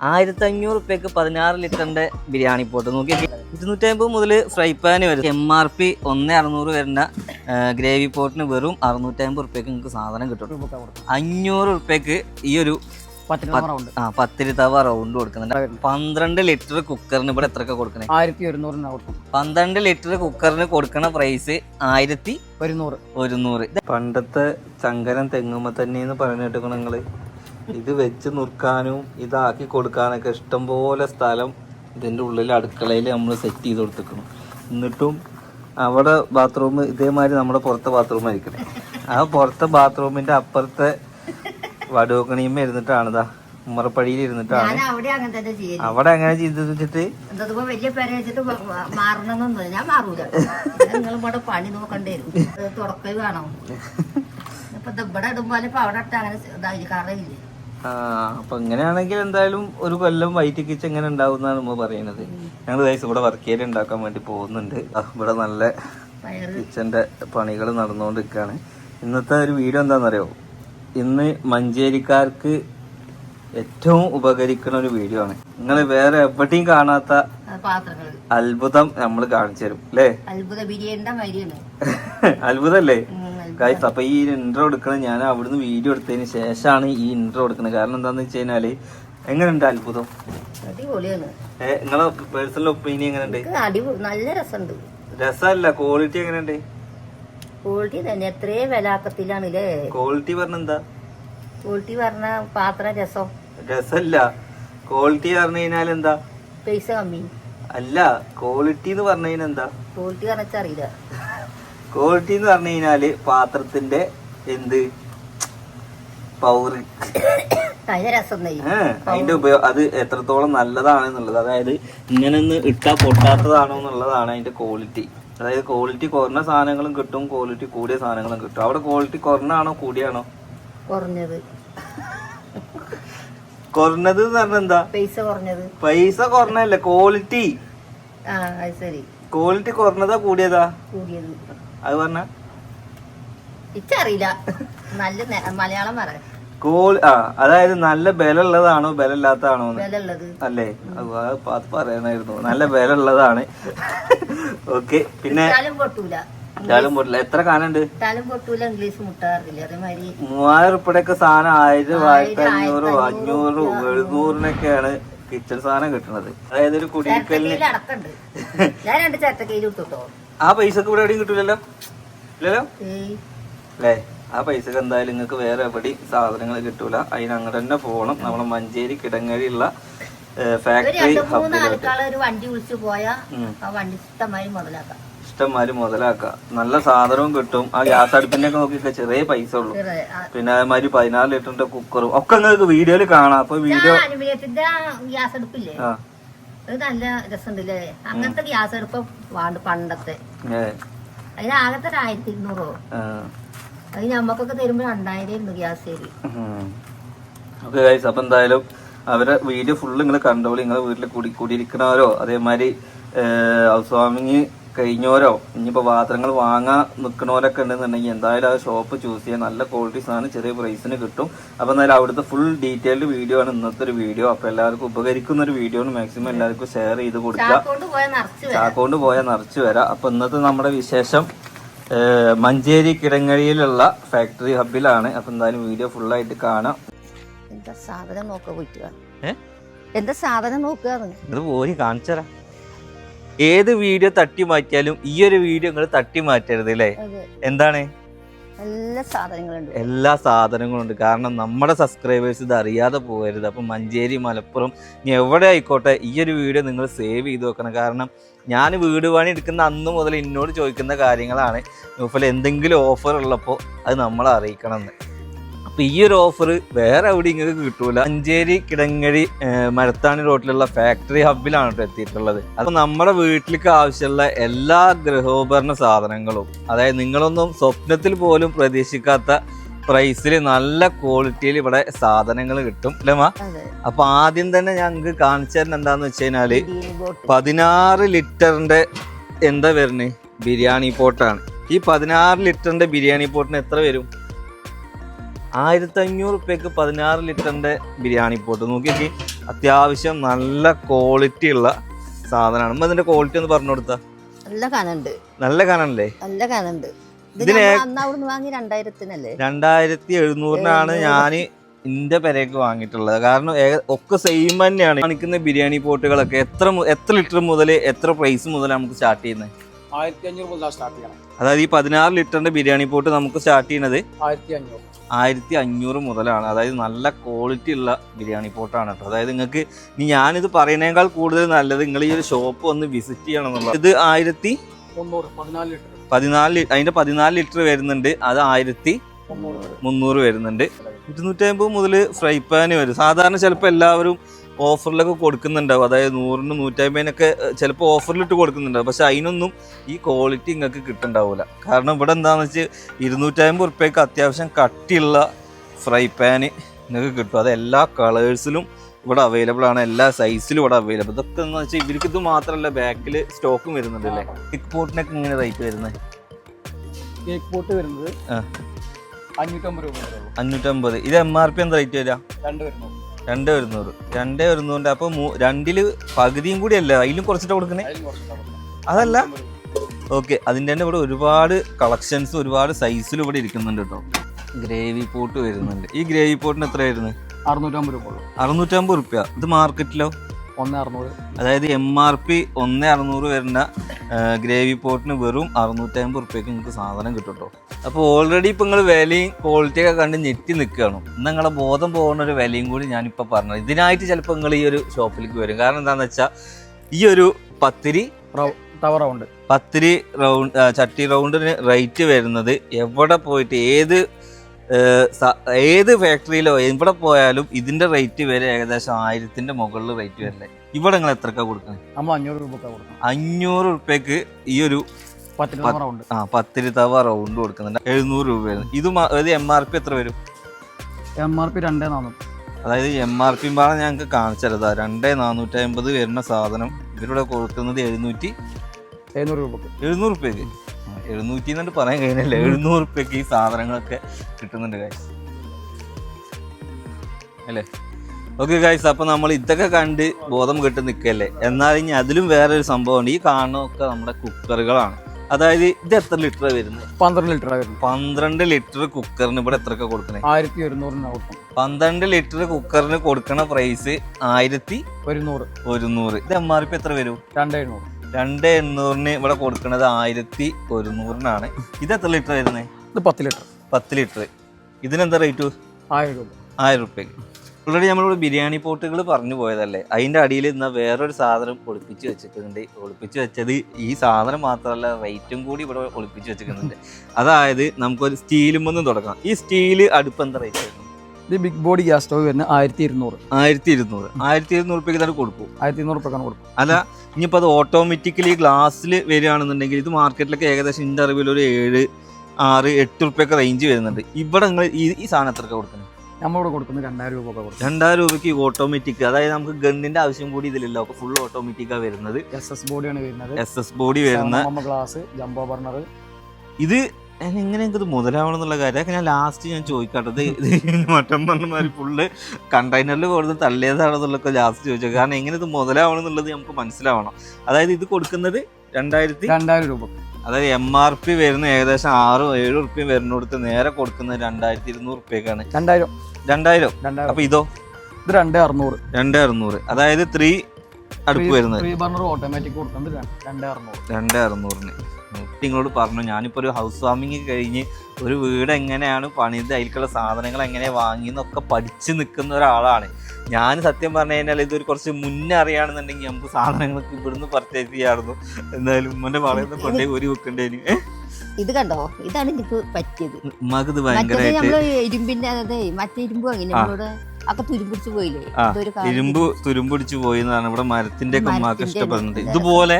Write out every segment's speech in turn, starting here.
ആയിരത്തി അഞ്ഞൂറ് റുപ്യക്ക് പതിനാറ് ലിറ്ററിന്റെ ബിരിയാണി പോട്ട്. നോക്കി ഇരുന്നൂറ്റമ്പത് മുതൽ ഫ്രൈ പാൻ വരും. എം ആർ പി ഒന്ന് അറുന്നൂറ് വരുന്ന ഗ്രേവി പോട്ടിന് വെറും അറുന്നൂറ്റമ്പത് റുപ്യക്ക് നിങ്ങൾക്ക് സാധനം കിട്ടും. അഞ്ഞൂറ് റുപ്യക്ക് ഈ ഒരു ആ പത്തിരി തവ റൗണ്ട് കൊടുക്കുന്നുണ്ട്. പന്ത്രണ്ട് ലിറ്റർ കുക്കറിന് ഇവിടെ എത്രയൊക്കെ കൊടുക്കണേ? ആയിരത്തി ഒരുന്നൂറിന് കൊടുക്കും പന്ത്രണ്ട് ലിറ്റർ കുക്കറിന് കൊടുക്കണ പ്രൈസ് ആയിരത്തി ഒരുന്നൂറ്. ഒരുന്നൂറ്. പണ്ടത്തെ ചങ്കരൻ തെങ്ങുമ്പോ തന്നെ എന്ന് പറഞ്ഞിട്ട് നിങ്ങൾ? ഇത് വെച്ച് നുറുക്കാനും ഇതാക്കി കൊടുക്കാനൊക്കെ ഇഷ്ടംപോലെ സ്ഥലം ഇതിന്റെ ഉള്ളിൽ അടുക്കളയിൽ നമ്മൾ സെറ്റ് ചെയ്ത് കൊടുത്തിരിക്കണം എന്നിട്ടും അവിടെ ബാത്റൂം ഇതേമാതിരി നമ്മുടെ പുറത്തെ ബാത്റൂം ആയിരിക്കണേ ആ പുറത്തെ ബാത്റൂമിന്റെ അപ്പുറത്തെ വടുവക്കണിയമ്മ ഇരുന്നിട്ടാണ് ഇതാ ഉമ്മറപ്പടിയിൽ ഇരുന്നിട്ടാണ്. അവിടെ അങ്ങനെ ചെയ്ത് വെച്ചിട്ട്? വലിയ പേര വെച്ചിട്ട് മാറണമെന്നൊന്നും ഞാൻ മാറൂല. നിങ്ങൾ ഇവിടെ പണി നോക്കണ്ടേ ഇപ്പൊ ഇവിടെ ഇടുമ്പോലെ ഇപ്പൊ അവിടെ ഇട്ട് അങ്ങനെ ഇതായി. കറയില്ലേ. അപ്പൊ ഇങ്ങനെയാണെങ്കിൽ എന്തായാലും ഒരു കൊല്ലം വൈറ്റ് കിച്ചൺ എങ്ങനെ ഉണ്ടാവും എന്നാണ് നമ്മൾ പറയുന്നത് ഞങ്ങൾ ഇവിടെ വർക്ക് ഏരിയ ഉണ്ടാക്കാൻ വേണ്ടി പോകുന്നുണ്ട്. ഇവിടെ നല്ല കിച്ചന്റെ പണികൾ നടന്നുകൊണ്ടിരിക്കുകയാണ് ഇന്നത്തെ ഒരു വീഡിയോ എന്താണെന്നറിയോ? ഇന്ന് മഞ്ചേരിക്കാർക്ക് ഏറ്റവും ഉപകരിക്കുന്ന ഒരു വീഡിയോ ആണ്. നിങ്ങൾ വേറെ എവിടെയും കാണാത്ത അത്ഭുതം നമ്മൾ കാണിച്ചു തരും അല്ലേ? അത്ഭുതം ബിരിയാണിന്റെ ഗൈസ് അപ്പൊ ഈ ഇൻട്രോ എടുക്കണത് ഞാൻ അവിടുന്ന് വീഡിയോ എടുത്തതിന് ശേഷമാണ് ഈ ഇൻട്രോ എടുക്കുന്നത് കാരണം എന്താന്ന് വെച്ച് കഴിഞ്ഞാൽ എങ്ങനെയുണ്ട് അത്ഭുതം? നിങ്ങളെ പേഴ്സണൽ ഒപ്പീനിയൻ എങ്ങനെയുണ്ട്? നല്ല രസമുണ്ട്. രസമല്ല ക്വാളിറ്റി എങ്ങനെയുണ്ട്? ക്വാളിറ്റി തന്നെ എത്രേ വിലാക്കത്തിലാണല്ലേ ക്വാളിറ്റി പറഞ്ഞ എന്താ? ക്വാളിറ്റി പറഞ്ഞ പാത്രം രസം. രസമല്ല. ക്വാളിറ്റി പറഞ്ഞു കഴിഞ്ഞാൽ എന്താ? പൈസ കമ്മി. അല്ല ക്വാളിറ്റി എന്ന് പറഞ്ഞു കഴിഞ്ഞാൽ എന്താ? ക്വാളിറ്റി പറഞ്ഞറിയില്ല ക്വാളിറ്റി എന്ന് പറഞ്ഞു കഴിഞ്ഞാൽ പാത്രത്തിന്റെ എന്ത്? പൗറ് അതിന്റെ ഉപയോഗം അത് എത്രത്തോളം നല്ലതാണെന്നുള്ളത് അതായത് ഇങ്ങനെ ഒന്ന് ഇട്ടാ പൊട്ടാത്തതാണോ എന്നുള്ളതാണ് അതിന്റെ ക്വാളിറ്റി അതായത് ക്വാളിറ്റി കുറഞ്ഞ സാധനങ്ങളും കിട്ടും ക്വാളിറ്റി കൂടിയ സാധനങ്ങളും കിട്ടും. അവിടെ ക്വാളിറ്റി കുറഞ്ഞാണോ കൂടിയാണോ? കുറഞ്ഞത്. കുറഞ്ഞത് എന്ന് പറഞ്ഞ എന്താ? പൈസ കുറഞ്ഞത്. പൈസ കുറഞ്ഞല്ലേ ക്വാളിറ്റി ക്വാളിറ്റി കുറഞ്ഞതാ കൂടിയതാ? കൂടിയത്. അത് പറഞ്ഞ? ഇച്ചറിയില്ല. നല്ല മലയാളം പറ. കോൾ ആ അതായത് നല്ല ബലമുള്ളതാണോ ഉള്ളതാണോ ബലം ഇല്ലാത്തതാണോ വില ഉള്ളത് അല്ലേ അത് പറയണായിരുന്നു നല്ല ബലമുള്ളതാണ്. ഓക്കെ പിന്നെ ഇട്ടാലും പൊട്ടില്ല എത്ര കാനുണ്ട് മൂവായിരം ഉറുപ്പിയൊക്കെ സാധനം ആയിരം ആയിരത്തി ആയിരം, അഞ്ഞൂറ് അഞ്ഞൂറ് എഴുന്നൂറിനൊക്കെയാണ് കിച്ചൺ സാധനം കിട്ടുന്നത്. അതായത് ഒരു കുടിക്കലിന് ഞാൻ രണ്ട് ചിരട്ടക്കയിൽ ഇട്ടുട്ടോ. ആ പൈസക്ക് ഇവിടെ എവിടെയും കിട്ടൂലല്ലോ? ഇല്ലല്ലോ? അല്ലേ? ആ പൈസക്ക് എന്തായാലും നിങ്ങൾക്ക് വേറെ എവിടെയും സാധനങ്ങൾ കിട്ടൂല. അതിന് അങ്ങോട്ട് തന്നെ പോകണം. നമ്മളെ മഞ്ചേരി കിടങ്ങഴിയുള്ള ഫാക്ടറി ഇഷ്ടമായി മുതലാക്കാം. നല്ല സാധനവും കിട്ടും. ആ ഗ്യാസ് അടുപ്പിനെ ഒക്കെ നോക്കി ചെറിയ പൈസ ഉള്ളൂ. പിന്നെ അതേമാതിരി പതിനാല് ലിറ്ററിന്റെ കുക്കറും ഒക്കെ നിങ്ങൾക്ക് വീഡിയോയിൽ കാണാം. അപ്പൊ വീഡിയോ ഗ്യാസ് അടുപ്പില്ലേ? ആ. നല്ല രസമുണ്ടല്ലേ? അങ്ങനത്തെ ഗ്യാസ് അടുപ്പ് വേണ്ട പണ്ടത്തെ. അതിനകത്തെ അതിന് ആകത്തെ ഒരു ആയിരത്തി ഇരുന്നൂറോ അത് ഞമ്മക്കൊക്കെ തരുമ്പോ രണ്ടായിരം ഗ്യാസ് തരും. ഉം. ഓക്കെ ഗൈസ് അപ്പൊ എന്തായാലും അവരെ വീഡിയോ ഫുള്ള് നിങ്ങൾ കണ്ടോളി. നിങ്ങളെ വീട്ടിൽ കൂടി കൂടിയിരിക്കണവരോ? അതേമാതിരി ഹൗസ് വാമിങ് കഴിഞ്ഞോരോ? ഇനിയിപ്പോൾ പാത്രങ്ങൾ വാങ്ങാൻ നിൽക്കണോരൊക്കെ ഉണ്ടെന്നുണ്ടെങ്കിൽ എന്തായാലും ആ ഷോപ്പ് ചൂസ് ചെയ്യാൻ നല്ല ക്വാളിറ്റി സാധനം ചെറിയ പ്രൈസിന് കിട്ടും. അപ്പോൾ എന്തായാലും അവിടുത്തെ ഫുൾ ഡീറ്റെയിൽഡ് വീഡിയോ ആണ് ഇന്നത്തെ ഒരു വീഡിയോ അപ്പോൾ എല്ലാവർക്കും ഉപകരിക്കുന്ന ഒരു വീഡിയോ ആണ്. മാക്സിമം എല്ലാവർക്കും ഷെയർ ചെയ്ത് കൊടുക്കുക. ചാക്കോണ്ട് പോയാൽ നിറച്ച് വരാം. അപ്പോൾ ഇന്നത്തെ നമ്മുടെ വിശേഷം മഞ്ചേരി കിടങ്ങഴിയിലുള്ള ഫാക്ടറി ഹബിലാണ് അപ്പോൾ എന്തായാലും വീഡിയോ ഫുള്ളായിട്ട് കാണാം. എന്താ സാധനം നോക്കുക എന്താ സാധനം നോക്കുക ഇത് പോയി കാണിച്ചരാ. ഏത് വീഡിയോ തട്ടി മാറ്റിയാലും ഈ ഒരു വീഡിയോ നിങ്ങൾ തട്ടി മാറ്റരുത് അല്ലേ എന്താണ്? നല്ല സാധനങ്ങളുണ്ട്. എല്ലാ സാധനങ്ങളും ഉണ്ട് കാരണം നമ്മുടെ സബ്സ്ക്രൈബേഴ്സ് ഇത് അറിയാതെ പോകരുത് അപ്പം മഞ്ചേരി മലപ്പുറം ഇനി എവിടെ ആയിക്കോട്ടെ ഈ ഒരു വീഡിയോ നിങ്ങൾ സേവ് ചെയ്ത് വെക്കണം. കാരണം ഞാൻ വീട് പണി എടുക്കുന്ന അന്ന് മുതൽ എന്നോട് ചോദിക്കുന്ന കാര്യങ്ങളാണ്. നൂഫൽ എന്തെങ്കിലും ഓഫർ ഉള്ളപ്പോൾ അത് നമ്മളെ അറിയിക്കണം എന്ന് അപ്പം ഈ ഒരു ഓഫർ വേറെ എവിടെ ഇങ്ങനെ കിട്ടൂല. മഞ്ചേരി കിടങ്ങഴി മരത്താണി റോഡിലുള്ള ഫാക്ടറി ഹബിലാണ് കേട്ടോ എത്തിയിട്ടുള്ളത്. അപ്പോൾ നമ്മുടെ വീട്ടിലേക്ക് ആവശ്യമുള്ള എല്ലാ ഗൃഹോപകരണ സാധനങ്ങളും അതായത് നിങ്ങളൊന്നും സ്വപ്നത്തിൽ പോലും പ്രതീക്ഷിക്കാത്ത പ്രൈസിൽ നല്ല ക്വാളിറ്റിയിൽ ഇവിടെ സാധനങ്ങൾ കിട്ടും അല്ലേ അപ്പൊ ആദ്യം തന്നെ ഞങ്ങൾക്ക് കാണിച്ചു തരുന്ന എന്താന്ന് വെച്ച് കഴിഞ്ഞാൽ പതിനാറ് ലിറ്ററിന്റെ എന്താ വരുന്നത് ബിരിയാണി പോട്ടാണ്. ഈ പതിനാറ് ലിറ്ററിന്റെ ബിരിയാണി പോട്ടിന് എത്ര വരും? ആയിരത്തി അഞ്ഞൂറ് റുപ്യക്ക് പതിനാറ് ലിറ്ററിന്റെ ബിരിയാണി പോട്ട് നോക്കി അത്യാവശ്യം നല്ല ക്വാളിറ്റി ഉള്ള സാധനമാണ്. നമ്മൾ ഇതിന്റെ ക്വാളിറ്റി ഒന്ന് പറഞ്ഞു കൊടുത്താ. നല്ല കനുണ്ട്. നല്ല കനല്ലേ? നല്ല കനുണ്ട്. ഇതിന് വാങ്ങി രണ്ടായിരത്തിനല്ലേ? രണ്ടായിരത്തി എഴുന്നൂറിനാണ് ഞാൻ ഇന്റെ പെരേക്ക് വാങ്ങിയിട്ടുള്ളത്. കാരണം ഒക്കെ സെയിം തന്നെയാണ്. കാണിക്കുന്ന ബിരിയാണി പോട്ടുകളൊക്കെ എത്ര എത്ര ലിറ്റർ മുതൽ എത്ര പ്രൈസ് മുതൽ നമുക്ക് സ്റ്റാർട്ട് ചെയ്യുന്നത് ആയിരത്തി അഞ്ഞൂറ് മുതൽ സ്റ്റാർട്ട് ചെയ്യണം. അതായത് ഈ പതിനാറ് ലിറ്ററിന്റെ ബിരിയാണി പോട്ട് നമുക്ക് സ്റ്റാർട്ട് ചെയ്യുന്നത് ആയിരത്തി അഞ്ഞൂറ് ആയിരത്തി അഞ്ഞൂറ് മുതലാണ്. അതായത് നല്ല ക്വാളിറ്റി ഉള്ള ബിരിയാണി പോട്ടാണ് കേട്ടോ. അതായത് നിങ്ങൾക്ക് ഇനി ഞാനിത് പറയുന്നതിനേക്കാൾ കൂടുതൽ നല്ലത് നിങ്ങൾ ഈ ഒരു ഷോപ്പ് വന്ന് വിസിറ്റ് ചെയ്യണം എന്നുള്ളത്. ഇത് ആയിരത്തി പതിനാല് ലിറ്റർ. പതിനാല് ലി- അതിന്റെ പതിനാല് ലിറ്റർ വരുന്നുണ്ട്. അത് ആയിരത്തി മുന്നൂറ്. വരുന്നുണ്ട്. ഇരുന്നൂറ്റി അമ്പത് മുതൽ ഫ്രൈ പാന് വരും. സാധാരണ ചിലപ്പോൾ എല്ലാവരും ഓഫറിലൊക്കെ കൊടുക്കുന്നുണ്ടാവും. അതായത് നൂറിന് നൂറ്റമ്പതിനൊക്കെ ചിലപ്പോൾ ഓഫറിലിട്ട് കൊടുക്കുന്നുണ്ടാവും. പക്ഷെ അതിനൊന്നും ഈ ക്വാളിറ്റി നിങ്ങൾക്ക് കിട്ടുന്നുണ്ടാവില്ല കാരണം ഇവിടെ എന്താണെന്ന് വെച്ചാൽ ഇരുന്നൂറ്റമ്പത് റുപ്യക്ക് അത്യാവശ്യം കട്ടിയുള്ള ഫ്രൈ പാൻ നിങ്ങൾക്ക് കിട്ടും. അത് എല്ലാ കളേഴ്സിലും ഇവിടെ അവൈലബിൾ ആണ്. എല്ലാ സൈസിലും ഇവിടെ അവൈലബിൾ ഇതൊക്കെ എന്ന് വെച്ചാൽ ഇവർക്ക് ഇത് മാത്രമല്ല ബാക്കിൽ സ്റ്റോക്കും വരുന്നുണ്ട് അല്ലേ? കിക്ക് പോട്ടിനൊക്കെ ഇങ്ങനെ റേറ്റ് വരുന്നത് കേക്ക് പോട്ട് വരുന്നത്. അഞ്ഞൂറ്റമ്പത് രൂപ അഞ്ഞൂറ്റമ്പത്. ഇത് എം ആർ പി എന്താ റേറ്റ് വരിക രണ്ട് വരുന്നു രണ്ട് ഒരുന്നൂറ്. രണ്ട് ഒരുന്നൂറിന്റെ അപ്പൊ രണ്ടിൽ രണ്ടിൽ പകുതിയും കൂടി അല്ല? അതിലും കുറച്ചിട്ട് കൊടുക്കണേ? അതല്ല? ഓക്കെ. അതിന്റെ തന്നെ ഇവിടെ ഒരുപാട് കളക്ഷൻസ് ഒരുപാട് സൈസിലും ഇവിടെ ഇരിക്കുന്നുണ്ട് കേട്ടോ. ഗ്രേവി പോട്ട് വരുന്നുണ്ട്. ഈ ഗ്രേവി പോട്ടിന് എത്ര വരുന്നത്? അറുന്നൂറ്റമ്പത് രൂപ അറുന്നൂറ്റമ്പത് റുപ്യ. ഇത് മാർക്കറ്റിലോ? ഒന്ന് അറുന്നൂറ് അതായത് എം ആർ പി ഒന്ന് അറുന്നൂറ് വരുന്ന ഗ്രേവി പോട്ടിന് വെറും അറുന്നൂറ്റമ്പത് റുപ്യക്ക് നിങ്ങൾക്ക് സാധനം കിട്ടും കേട്ടോ അപ്പോൾ ഓൾറെഡി ഇപ്പം നിങ്ങൾ വിലയും ക്വാളിറ്റിയൊക്കെ കണ്ട് ഞെട്ടി നിൽക്കുകയാണ് ഇന്ന് നിങ്ങളെ ബോധം പോകുന്ന ഒരു വിലയും കൂടി ഞാനിപ്പോൾ പറഞ്ഞത്. ഇതിനായിട്ട് ചിലപ്പോൾ നിങ്ങൾ ഈ ഒരു ഷോപ്പിലേക്ക് വരും. കാരണം എന്താണെന്ന് വെച്ചാൽ ഈ ഒരു pathiri tower round. Pathiri round ചട്ടി റൗണ്ടിന് റേറ്റ് വരുന്നത് എവിടെ പോയിട്ട് ഏത് ഏത് ഫാക്ടറിയിലോ എവിടെ പോയാലും ഇതിന്റെ റേറ്റ് വരെ ഏകദേശം ആയിരത്തിന്റെ മുകളിൽ റേറ്റ് വരില്ലേ? ഇവിടെ നിങ്ങൾ എത്രക്കാ കൊടുക്കുന്നത് നമ്മൾ അഞ്ഞൂറ് രൂപ കൊടുക്കണം. അഞ്ഞൂറ് റുപ്യക്ക് ഈ ഒരു ആ പത്തിരി തവ റൗണ്ട് കൊടുക്കുന്നുണ്ട്. എഴുന്നൂറ് രൂപ ഇത് ഇത് എം ആർ പി എത്ര വരും? എം ആർ പി രണ്ടേ നാനൂറ് അതായത് എം ആർ പി പാടെ ഞങ്ങൾക്ക് കാണിച്ചതാ രണ്ടേ നാനൂറ്റി അമ്പത് വരുന്ന സാധനം ഇവരിവിടെ കൊടുക്കുന്നത് എഴുന്നൂറ്റി എഴുന്നൂറ് രൂപ എഴുന്നൂറ് റുപ്യക്ക് എഴുന്നൂറ്റി എന്നിട്ട് പറയാൻ കഴിയുന്നില്ല. എഴുന്നൂറ് റുപ്യക്ക് ഈ സാധനങ്ങളൊക്കെ കിട്ടുന്നുണ്ട് ഗൈസ് അല്ലേ? ഓക്കെ ഗൈസ് അപ്പൊ നമ്മൾ ഇതൊക്കെ കണ്ട് ബോധം കെട്ട് നിൽക്കല്ലേ എന്നാൽ ഇനി അതിലും വേറൊരു സംഭവമുണ്ട്. ഈ കാണുന്നൊക്കെ നമ്മുടെ കുക്കറുകളാണ്. അതായത് ഇത് എത്ര ലിറ്റർ വരുന്നത്? പന്ത്രണ്ട് ലിറ്റർ വരുന്നത്. പന്ത്രണ്ട് ലിറ്റർ കുക്കറിന് ഇവിടെ എത്രയൊക്കെ കൊടുക്കണേ? ആയിരത്തി ഒരുന്നൂറിന് കൊടുക്കും. പന്ത്രണ്ട് ലിറ്റർ കുക്കറിന് കൊടുക്കണ പ്രൈസ് ആയിരത്തി ഒരുന്നൂറ്. ഒരുന്നൂറ്. ഇത് എം ആർ പി എത്ര വരും? രണ്ട് എഴുന്നൂറ്. രണ്ട് എണ്ണൂറിന് ഇവിടെ കൊടുക്കുന്നത് ആയിരത്തി ഒരുന്നൂറിനാണ്. ഇത് എത്ര ലിറ്റർ വരുന്നത് ഇത് പത്ത് ലിറ്റർ. പത്ത് ലിറ്റർ. ഇതിനെന്താ റേറ്റ് ആയിരം രൂപ. ആയിരം റുപ്യക്ക്. ഓൾറെഡി നമ്മളിവിടെ ബിരിയാണി പോട്ടുകൾ പറഞ്ഞു പോയതല്ലേ? അതിന്റെ അടിയിൽ ഇന്ന് വേറൊരു സാധനം ഒളിപ്പിച്ച് വെച്ചിട്ടുണ്ട്. ഒളിപ്പിച്ച് വെച്ചത് ഈ സാധനം മാത്രമല്ല റേറ്റും കൂടി ഇവിടെ ഒളിപ്പിച്ച് വെച്ചിട്ടുണ്ട്. അതായത് നമുക്കൊരു സ്റ്റീലും ഒന്നും തുടങ്ങാം. ഈ സ്റ്റീൽ അടുപ്പ് എന്താ റേറ്റ് വരുന്നത്? ഇത് ബിഗ് ബോഡി ഗ്യാസ് സ്റ്റവ് വരുന്നത് ആയിരത്തി ഇരുന്നൂറ് ആയിരത്തി ഇരുന്നൂറ് ആയിരത്തി ഇരുന്നൂറ് റുപ്യക്ക് തന്നെ കൊടുക്കും. ആയിരത്തി ഇരുന്നൂറ് റുപ്യക്കാണ് കൊടുക്കും. അല്ല ഇനിയിപ്പോൾ അത് ഓട്ടോമാറ്റിക്കലി ഗ്ലാസ്സിൽ വരികയാണെന്നുണ്ടെങ്കിൽ ഇത് മാർക്കറ്റിലൊക്കെ ഏകദേശം എന്റെ അറിവിൽ ഒരു ഏഴ് ആറ് എട്ട് റുപ്യൊക്കെ റേഞ്ച് വരുന്നുണ്ട്. ഇവിടെ നിങ്ങൾ ഈ ഈ സാധനം എത്ര കൊടുക്കുന്നത് നമ്മളിവിടെ കൊടുക്കുന്നത് രണ്ടായിരം രൂപ കൊടുക്കും രണ്ടായിരം രൂപയ്ക്ക് ഓട്ടോമാറ്റിക് അതായത് നമുക്ക് ഗണ്ണിന്റെ ആവശ്യം കൂടി ഇതിലില്ല. ഒക്കെ ഫുൾ ഓട്ടോമാറ്റിക്കാണ് വരുന്നത്. എസ് എസ് ബോഡിയാണ് വരുന്നത്. എസ് എസ് ബോഡി വരുന്ന ഗ്ലാസ് ജംബോ ബർണർ ഇത് എങ്ങനെ ഇത് മുതലാവണം എന്നുള്ള കാര്യം ഞാൻ ലാസ്റ്റ് ഞാൻ ചോദിക്കാട്ടോ. ഇത് ഇത് മറ്റം പറഞ്ഞമാതിരി ഫുള്ള് കണ്ടെയ്നറിൽ കൊടുത്ത് തള്ളിയതാണെന്നുള്ളതൊക്കെ ലാസ്റ്റ് ചോദിച്ചത്. കാരണം എങ്ങനെ ഇത് മുതലാവണം എന്നുള്ളത് നമുക്ക് മനസ്സിലാവണം. അതായത് ഇത് കൊടുക്കുന്നത് രണ്ടായിരത്തി രണ്ടായിരം രൂപ. അതായത് എം ആർ പി വരുന്ന ഏകദേശം ആറും ഏഴും വരുന്ന വരുന്നിടത്ത് നേരെ കൊടുക്കുന്നത് രണ്ടായിരത്തി ഇരുന്നൂറ് റുപ്യക്കാണ് രണ്ടായിരം. രണ്ടായിരം? അപ്പൊ ഇതോ? ഇത് രണ്ട് അറുന്നൂറ്. രണ്ട് അറുന്നൂറ്. അതായത് ത്രീ അടുപ്പ് വരുന്നത്. ഓട്ടോമാറ്റിക് കൊടുക്കുന്നത് രണ്ട് അറുന്നൂറ്. രണ്ട് അറുന്നൂറിന്. നിങ്ങളോട് പറഞ്ഞു ഞാനിപ്പോൾ ഒരു ഹൗസ് വാമിങ് കഴിഞ്ഞ് ഒരു വീട് എങ്ങനെയാണ് പണിത് അതിലേക്കുള്ള സാധനങ്ങൾ എങ്ങനെ വാങ്ങിയെന്നൊക്കെ പഠിച്ച് നിൽക്കുന്ന ഒരാളാണ്. ഞാൻ സത്യം പറഞ്ഞു കഴിഞ്ഞാൽ ഇതൊരു കുറച്ച് മുന്നേ അറിയാണെന്നുണ്ടെങ്കിൽ നമുക്ക് സാധനങ്ങളൊക്കെ ഇവിടുന്ന് പർച്ചേസ് ചെയ്യാറുന്നു എന്തായാലും ഉമ്മന്റെ പറയുന്ന കൊണ്ടേ ഒരു വെക്കണ്ടേന് ഇത് കണ്ടോ? ഇതാണ് എനിക്ക് പറ്റിയത്. ഉമ്മാക്ക് ഭയങ്കരമായിട്ട് നമ്മൾ ഇരുമ്പിന്റെ അതെ മറ്റേ ഇരുമ്പ് വാങ്ങി നമ്മളോട്? ഒക്കെ തുരുമ്പിടിച്ച് പോയില്ലേ? ഇരുമ്പ് തുരുമ്പിടിച്ചു പോയി എന്നാണ് ഇവിടെ മരത്തിന്റെ ഒക്കെ ഉമ്മക്ക് ഇഷ്ടപ്പെടുന്നത്. ഇത്. ഇതുപോലെ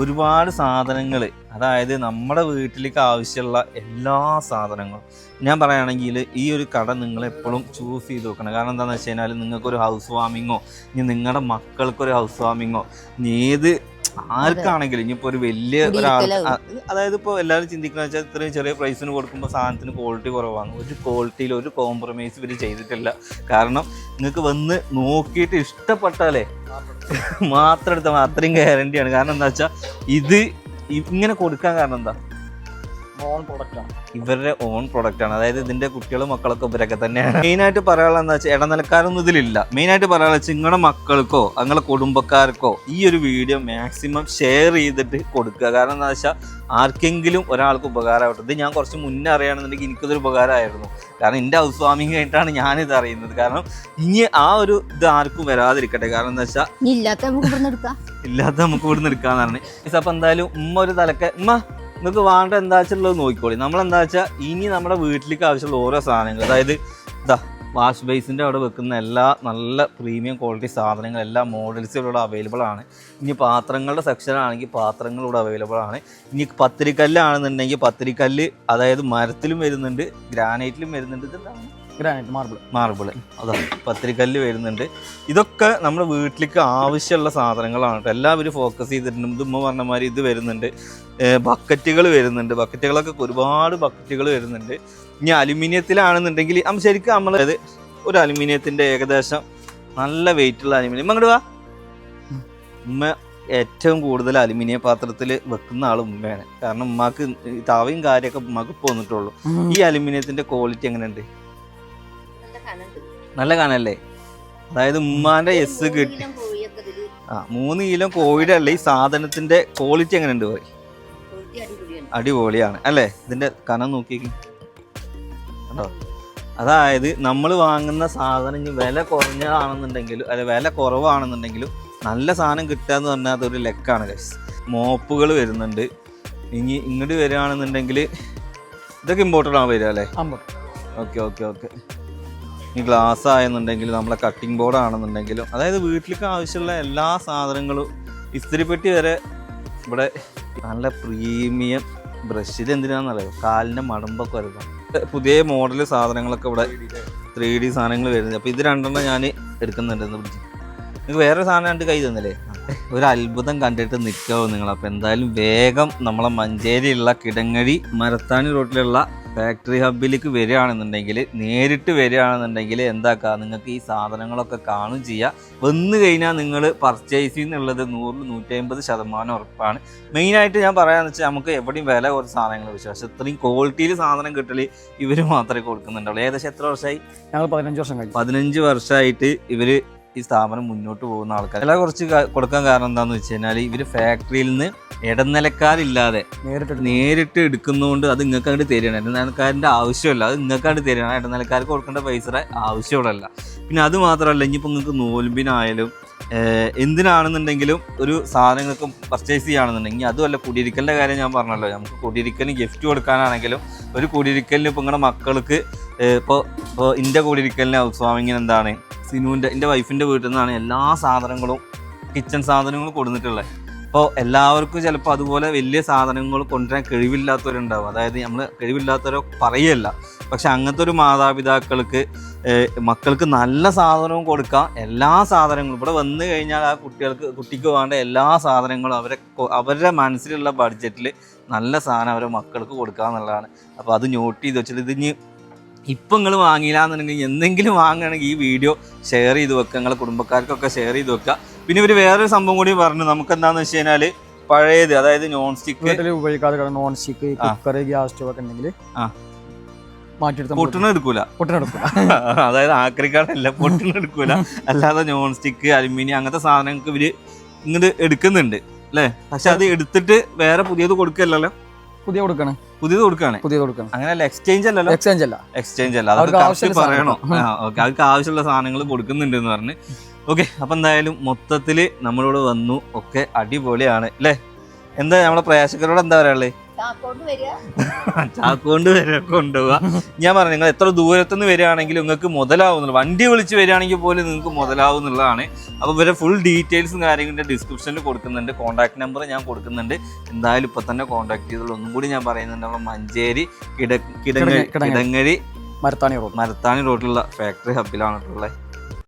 ഒരുപാട് സാധനങ്ങൾ അതായത് നമ്മുടെ വീട്ടിലേക്ക് ആവശ്യമുള്ള എല്ലാ സാധനങ്ങളും. ഞാൻ പറയുകയാണെങ്കിൽ ഈ ഒരു കട നിങ്ങൾ എപ്പോഴും ചൂസ് ചെയ്ത് നോക്കണം കാരണം എന്താണെന്ന് വെച്ച് കഴിഞ്ഞാൽ നിങ്ങൾക്കൊരു ഹൗസ് വാമിങ്ങോ ഇനി നിങ്ങളുടെ മക്കൾക്കൊരു ഹൗസ് വാമിങ്ങോ ഏത് ആർക്കാണെങ്കിലും ഇനിയിപ്പോ ഒരു വലിയ ഒരാൾ അതായത് ഇപ്പോൾ എല്ലാവരും ചിന്തിക്കുന്ന വെച്ചാൽ ഇത്രയും ചെറിയ പ്രൈസിന് കൊടുക്കുമ്പോൾ സാധനത്തിന് ക്വാളിറ്റി കുറവാണ്. ഒരു ക്വാളിറ്റിയിൽ ഒരു കോംപ്രമൈസ് ഇവർ ചെയ്തിട്ടില്ല. കാരണം നിങ്ങൾക്ക് വന്ന് നോക്കിയിട്ട് ഇഷ്ടപ്പെട്ടാലേ മാത്രം എടുത്താൽ. അത്രയും ഗ്യാരണ്ടിയാണ് കാരണം എന്താ വെച്ചാൽ ഇത് ഇങ്ങനെ കൊടുക്കാൻ കാരണം എന്താ ഓൺ പ്രൊഡക്റ്റ് ആണ്. ഇവരുടെ ഓൺ പ്രൊഡക്റ്റ് ആണ്. അതായത് ഇതിന്റെ കുട്ടികളും മക്കളൊക്കെ ഇവരൊക്കെ തന്നെയാണ്. മെയിൻ ആയിട്ട് പറയാനുള്ള എന്താ വെച്ചാൽ ഇടനിലക്കാരൊന്നും ഇതിലില്ല. മെയിൻ ആയിട്ട് പറയാനുള്ള വെച്ചാൽ നിങ്ങളുടെ മക്കൾക്കോ നിങ്ങളുടെ കുടുംബക്കാർക്കോ ഈ ഒരു വീഡിയോ മാക്സിമം ഷെയർ ചെയ്തിട്ട് കൊടുക്കുക. കാരണം എന്താ വെച്ചാൽ ആർക്കെങ്കിലും ഒരാൾക്ക് ഉപകാരമാവട്ടെ. ഇത് ഞാൻ കുറച്ച് മുന്നേ അറിയണമെന്നുണ്ടെങ്കിൽ എനിക്കതൊരു ഉപകാരമായിരുന്നു. കാരണം എന്റെ ഹൗസ് വാമിങ് ആയിട്ടാണ് ഞാനിത് അറിയുന്നത്. കാരണം ഇനി ആ ഒരു ഇത് ആർക്കും വരാതിരിക്കട്ടെ. കാരണം എന്താ വെച്ചാൽ ഇല്ലാത്ത നമുക്ക് ഇവിടുന്ന് എടുക്കാം. ഇല്ലാത്ത നമുക്ക് ഇവിടെ നിൽക്കാന്നാണ് അപ്പം എന്തായാലും ഉമ്മ ഒരു തലക്ക ഉമ്മ നിങ്ങൾക്ക് വേണ്ട എന്താ വെച്ചുള്ളത് നോക്കിക്കോളി. നമ്മൾ എന്താ വെച്ചാൽ ഇനി നമ്മുടെ വീട്ടിലേക്ക് ആവശ്യമുള്ള ഓരോ സാധനങ്ങൾ അതായത് ഇതാ വാഷ് ബേസിന്റെ അവിടെ വെക്കുന്ന എല്ലാ നല്ല പ്രീമിയം ക്വാളിറ്റി സാധനങ്ങൾ എല്ലാ മോഡൽസും ഇവിടെ അവൈലബിൾ ആണ്. ഇനി പാത്രങ്ങളുടെ സെക്ഷൻ ആണെങ്കിൽ പാത്രങ്ങൾ ഇവിടെ അവൈലബിൾ ആണ്. ഇനി പത്തിരിക്കല്ലാണെന്നുണ്ടെങ്കിൽ പത്തിരിക്കല്ല് അതായത് മരത്തിലും വരുന്നുണ്ട് ഗ്രാനൈറ്റിലും വരുന്നുണ്ട് ഇതെന്താണ് ഗ്രാനൈറ്റ് മാർബിൾ മാർബിൾ അതാ പത്തിരിക്കല്ല് വരുന്നുണ്ട്. ഇതൊക്കെ നമ്മുടെ വീട്ടിലേക്ക് ആവശ്യമുള്ള സാധനങ്ങളാണ് കേട്ടോ. എല്ലാവരും ഫോക്കസ് ചെയ്തിട്ടുണ്ട്. ഇതുമ്മ ഉമ്മ പറഞ്ഞ മാതിരി ഇത് വരുന്നുണ്ട്. ബക്കറ്റുകൾ വരുന്നുണ്ട്. ബക്കറ്റുകളൊക്കെ ഒരുപാട് ബക്കറ്റുകൾ വരുന്നുണ്ട്. ഇനി അലുമിനിയത്തിലാണെന്നുണ്ടെങ്കിൽ അമ്മ ശരിക്കും നമ്മൾ അതായത് ഒരു അലുമിനിയത്തിന്റെ ഏകദേശം നല്ല വെയിറ്റുള്ള അലുമിനിയം. അങ്ങോട്ട് വാ. ഉമ്മ ഏറ്റവും കൂടുതൽ അലുമിനിയം പാത്രത്തിൽ വെക്കുന്ന ആൾ ഉമ്മയാണ്. കാരണം ഉമ്മാക്ക് താവയും കാര്യമൊക്കെ ഉമ്മാക്ക് പോന്നിട്ടുള്ളൂ ഈ അലുമിനിയത്തിന്റെ ക്വാളിറ്റി എങ്ങനെയുണ്ട്. നല്ല കാണല്ലേ അതായത് ഉമ്മാന്റെ എസ് കിട്ടി. ആ മൂന്ന് കിലോ കോഴിയുടെ അല്ല ഈ സാധനത്തിന്റെ ക്വാളിറ്റി എങ്ങനെ ഉണ്ട് പോയി അടിപൊളിയാണ്. അടിപൊളിയാണ് അല്ലേ? ഇതിന്റെ കനം നോക്കിയേക്ക്. കണ്ടോ? അതായത് നമ്മൾ വാങ്ങുന്ന സാധനം ഇനി വില കുറഞ്ഞതാണെന്നുണ്ടെങ്കിലും അല്ലെ വില കുറവാണെന്നുണ്ടെങ്കിലും നല്ല സാധനം കിട്ടുക എന്ന് പറഞ്ഞാൽ അതൊരു ലെക്കാണ് ഗൈസ് മോപ്പുകൾ വരുന്നുണ്ട്. ഇനി ഇങ്ങോട്ട് വരികയാണെന്നുണ്ടെങ്കിൽ ഇതൊക്കെ ഇമ്പോർട്ടന്റ് ആണ് വരിക അല്ലേ? ഓക്കെ ഓക്കെ ഓക്കെ ഈ ഗ്ലാസ് ആയെന്നുണ്ടെങ്കിലും നമ്മളെ കട്ടിംഗ് ബോർഡ് ആണെന്നുണ്ടെങ്കിലും അതായത് വീട്ടിലേക്ക് ആവശ്യമുള്ള എല്ലാ സാധനങ്ങളും ഇസ്തിരിപ്പെട്ടി വരെ ഇവിടെ നല്ല പ്രീമിയം ബ്രഷിൽ എന്തിനാണെന്നറിയോ? കാലിന്റെ മടമ്പൊക്കെ വരുന്നത് പുതിയ മോഡൽ സാധനങ്ങളൊക്കെ ഇവിടെ ത്രീ ഡി സാധനങ്ങൾ വരുന്നത് അപ്പോൾ ഇത് രണ്ടെണ്ണം ഞാൻ എടുക്കുന്നുണ്ട്. പിടിച്ച്. നിങ്ങൾക്ക് വേറെ സാധനം രണ്ട് കൈ തന്നില്ലേ? ഒരു അത്ഭുതം കണ്ടിട്ട് നിൽക്കാവും നിങ്ങൾ അപ്പോൾ എന്തായാലും വേഗം നമ്മളെ മഞ്ചേരിയുള്ള കിടങ്ങഴി മരത്താണി റോട്ടിലുള്ള ഫാക്ടറി ഹബ്ബിലേക്ക് വരികയാണെന്നുണ്ടെങ്കിൽ നേരിട്ട് വരികയാണെന്നുണ്ടെങ്കിൽ എന്താക്കുക നിങ്ങൾക്ക് ഈ സാധനങ്ങളൊക്കെ കാണും ചെയ്യുക വന്നു കഴിഞ്ഞാൽ നിങ്ങൾ പർച്ചേസ് എന്നുള്ളത് നൂറിൽ നൂറ്റി അമ്പത് ശതമാനം ഉറപ്പാണ്. മെയിനായിട്ട് ഞാൻ പറയാമെന്ന് വെച്ചാൽ നമുക്ക് എവിടെയും വില കുറച്ച് സാധനങ്ങൾ വെച്ചു പക്ഷേ ഇത്രയും ക്വാളിറ്റിയിൽ സാധനം കിട്ടൽ ഇവർ മാത്രമേ കൊടുക്കുന്നുണ്ടുള്ളൂ ഏകദേശം എത്ര വർഷമായി ഞങ്ങൾ പതിനഞ്ച് വർഷം കഴിഞ്ഞു. പതിനഞ്ച് വർഷമായിട്ട് ഇവർ ഈ സ്ഥാപനം മുന്നോട്ട് പോകുന്ന ആൾക്കാർ. വില കുറച്ച് കൊടുക്കാൻ കാരണം എന്താണെന്ന് വെച്ച് കഴിഞ്ഞാൽ ഇവർ ഫാക്ടറിയിൽ നിന്ന് ഇടനിലക്കാരില്ലാതെ നേരിട്ട് നേരിട്ട് എടുക്കുന്നതുകൊണ്ട് അത് നിങ്ങൾക്ക് അങ്ങോട്ട് തരികയാണ്. ഇടനിലക്കാരന്റെ ആവശ്യമില്ല. അത് നിങ്ങൾക്ക് അങ്ങോട്ട് തരികയാണ്. ഇടനിലക്കാർക്ക് കൊടുക്കേണ്ട പൈസ ആവശ്യമുള്ളതല്ല. പിന്നെ അത് മാത്രമല്ല ഇനിയിപ്പോൾ നിങ്ങൾക്ക് നോൽമ്പിനായാലും എന്തിനാണെന്നുണ്ടെങ്കിലും ഒരു സാധനങ്ങൾക്ക് പർച്ചേസ് ചെയ്യുകയാണെന്നുണ്ടെങ്കിൽ അതുമല്ല കുടിയിരിക്കലിന്റെ കാര്യം ഞാൻ പറഞ്ഞല്ലോ. നമുക്ക് കുടിയിരിക്കലിന് ഗിഫ്റ്റ് കൊടുക്കാനാണെങ്കിലും ഒരു കുടിയിരിക്കലിന് ഇപ്പോൾ നിങ്ങളുടെ മക്കൾക്ക് ഇപ്പോൾ ഇപ്പോൾ എന്റെ കുടിയിരിക്കലിന് ഹൗസ് വാമിങ്ങിന് എന്താണ് സിനുവിന്റെ എന്റെ വൈഫിന്റെ വീട്ടിൽ നിന്നാണ് എല്ലാ സാധനങ്ങളും കിച്ചൺ സാധനങ്ങളും കൊടുത്തിട്ടുള്ളത്. അപ്പോൾ എല്ലാവർക്കും ചിലപ്പോൾ അതുപോലെ വലിയ സാധനങ്ങൾ കൊണ്ടുവരാൻ കഴിവില്ലാത്തവരുണ്ടാവും. അതായത് നമ്മൾ കഴിവില്ലാത്തവരോ പറയല്ല. പക്ഷെ അങ്ങനത്തെ ഒരു മാതാപിതാക്കൾക്ക് മക്കൾക്ക് നല്ല സാധനവും കൊടുക്കാം. എല്ലാ സാധനങ്ങളും. ഇവിടെ വന്നു കഴിഞ്ഞാൽ ആ കുട്ടികൾക്ക് കുട്ടിക്ക് വേണ്ട എല്ലാ സാധനങ്ങളും അവരെ അവരുടെ മനസ്സിലുള്ള ബഡ്ജറ്റിൽ നല്ല സാധനം അവരെ മക്കൾക്ക് കൊടുക്കുക എന്നുള്ളതാണ്. അപ്പോൾ അത് നോട്ട് ചെയ്ത് വെച്ചിട്ട് ഇത് ഇനി ഇപ്പം നിങ്ങൾ വാങ്ങിയില്ല എന്നുണ്ടെങ്കിൽ എന്തെങ്കിലും വാങ്ങുകയാണെങ്കിൽ ഈ വീഡിയോ ഷെയർ ചെയ്ത് വെക്കുക. നിങ്ങളെ കുടുംബക്കാർക്കൊക്കെ ഷെയർ ചെയ്ത് വെക്കുക. പിന്നെ ഇവർ വേറൊരു സംഭവം കൂടി പറഞ്ഞു. നമുക്ക് എന്താണെന്ന് വെച്ച് കഴിഞ്ഞാൽ പഴയത് അതായത് നോൺ സ്റ്റിക്ക് ഉപയോഗിക്കാതെ non stick. Cooker gas stove ഒക്കെ ഉണ്ടെങ്കിൽ ആ. മാറ്റിയെടുത്ത് പൊട്ടണ എടുക്കൂല. പൊട്ടിനെടുക്കും അതായത് ആക്രിക്കാടല്ല പൊട്ടണ എടുക്കൂല. അല്ലാതെ നോൺ സ്റ്റിക്ക് അലുമിനിയം അങ്ങനത്തെ സാധനങ്ങൾക്ക് ഇവർ ഇങ്ങോട്ട് എടുക്കുന്നുണ്ട്. അല്ലേ? പക്ഷെ അത് എടുത്തിട്ട് വേറെ പുതിയത് കൊടുക്കല്ലോ പുതിയ കൊടുക്കണേ. പുതിയത് കൊടുക്കുകയാണ് പുതിയ കൊടുക്കണം. അങ്ങനെയല്ല എക്സ്ചേഞ്ച് അല്ലല്ലോ? എക്സ്ചേഞ്ച് അല്ല. എക്സ്ചേഞ്ച് അല്ല. അവർക്ക് പറയണോ. ഓക്കെ അവർക്ക് ആവശ്യമുള്ള സാധനങ്ങൾ കൊടുക്കുന്നുണ്ട് എന്ന് പറഞ്ഞ്. ഓക്കെ അപ്പൊ എന്തായാലും മൊത്തത്തിൽ നമ്മളോട് വന്നു. ഒക്കെ അടിപൊളിയാണ് അല്ലേ? എന്താ നമ്മളെ പ്രേക്ഷകരോട് എന്താ പറയാനുള്ളത് ചാക്കോണ്ട് വരെ കൊണ്ടുപോവുക ഞാൻ പറഞ്ഞു നിങ്ങൾ എത്ര ദൂരത്തുനിന്ന് വരികയാണെങ്കിലും നിങ്ങൾക്ക് മുതലാവുന്നുള്ളൂ. വണ്ടി വിളിച്ച് വരികയാണെങ്കിൽ പോലും നിങ്ങൾക്ക് മുതലാവുന്നുള്ളതാണ്. അപ്പോൾ ഇവരെ ഫുൾ ഡീറ്റെയിൽസും കാര്യങ്ങളുടെ ഡിസ്ക്രിപ്ഷനിൽ കൊടുക്കുന്നുണ്ട്. കോൺടാക്ട് നമ്പർ ഞാൻ കൊടുക്കുന്നുണ്ട്. എന്തായാലും ഇപ്പൊ തന്നെ കോൺടാക്ട് ചെയ്തുള്ളൂ ഒന്നും കൂടി ഞാൻ പറയുന്നുണ്ട്. നമ്മൾ മഞ്ചേരി കിട കിടങ്ങഴി. കിടങ്ങഴി മരത്താണി റോഡ്. മരത്താണി റോഡിലുള്ള ഫാക്ടറി ഹബിലാണ് ഉള്ളത്